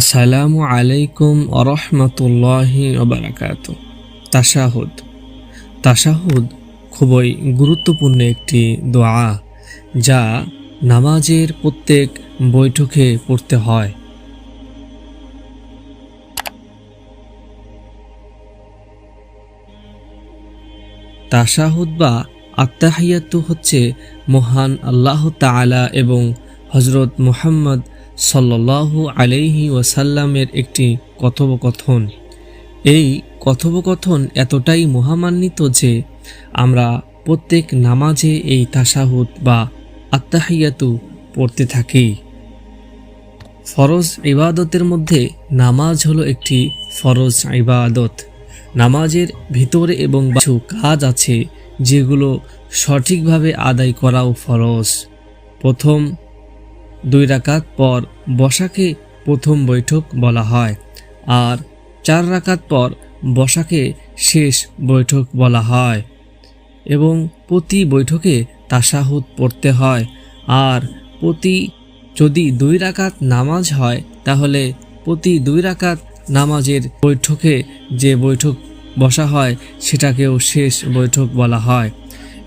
আসসালামু আলাইকুম আরহামতুল্লাহি ওবারাকাত। তাশাহুদ। তাশাহুদ খুবই গুরুত্বপূর্ণ একটি দোয়া যা নামাজের প্রত্যেক বৈঠকে পড়তে হয়। তাশাহুদ বা আত্মাহিয়াতু হচ্ছে মহান আল্লাহ তাআলা এবং হজরত মুহাম্মদ সাল্লাল্লাহু আলাইহি ওয়াসাল্লামের একটি কথোপকথন। এই কথোপকথন এতটাই মহামান্বিত যে আমরা প্রত্যেক নামাজে এই তাশাহুদ বা আত্মাহিয়াতু পড়তে থাকি। ফরজ ইবাদতের মধ্যে নামাজ হলো একটি ফরজ ইবাদত। নামাজের ভিতরে এবং কিছু কাজ আছে যেগুলো সঠিকভাবে আদায় করাও ফরজ। প্রথম দুই রাকাত পর বসাকে প্রথম বৈঠক বলা হয় আর চার রাকাত পর বসাকে শেষ বৈঠক বলা হয় এবং প্রতি বৈঠকে তাসাহুদ পড়তে হয় আর প্রতি যদি দুই রাকাত নামাজ হয় তাহলে প্রতি দুই রাকাত নামাজের বৈঠকে যে বৈঠক বসা হয় সেটাকেও শেষ বৈঠক বলা হয়।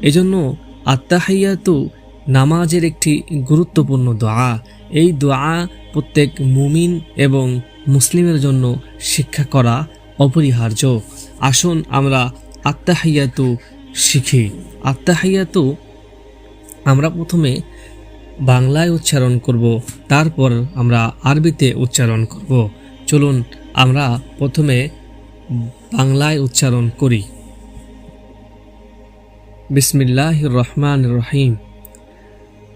এজন্য আত্মাহাইয়াতু নামাজের একটি গুরুত্বপূর্ণ দোয়া। এই দোয়া প্রত্যেক মুমিন এবং মুসলিমের জন্য শিক্ষা করা অপরিহার্য। আসুন আমরা আত্মাহাইয়াতু শিখি। আত্মাহাইয়াতু আমরা প্রথমে বাংলায় উচ্চারণ করব, তারপর আমরা আরবিতে উচ্চারণ করব। চলুন আমরা প্রথমে বাংলায় উচ্চারণ করি। বিসমিল্লাহ রহমান রহিম।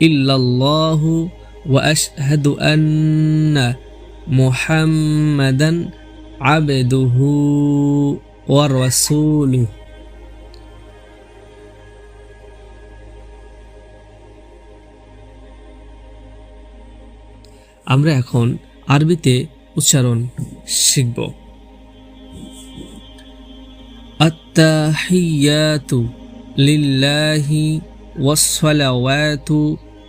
ইল্লাল্লাহু ওয়া আশহাদু আন্না মুহাম্মাদান আবদুহু ওয়া রাসূলুহু। আমরা এখন আরবিতে উচ্চারণ শিখব। আত্তাহিয়াতু লিল্লাহি ওয়াসসালাওয়াতু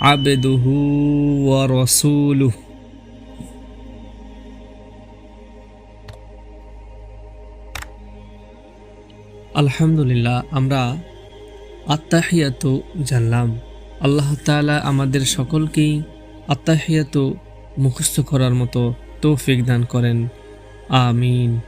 আবদুহু ওয়া আলহামদুলিল্লাহ, আমরা আত্মাহিয়াত জানলাম। আল্লাহ তালা আমাদের সকলকেই আত্মাহিয়াত মুখস্থ করার মতো তৌফিক দান করেন। আমিন।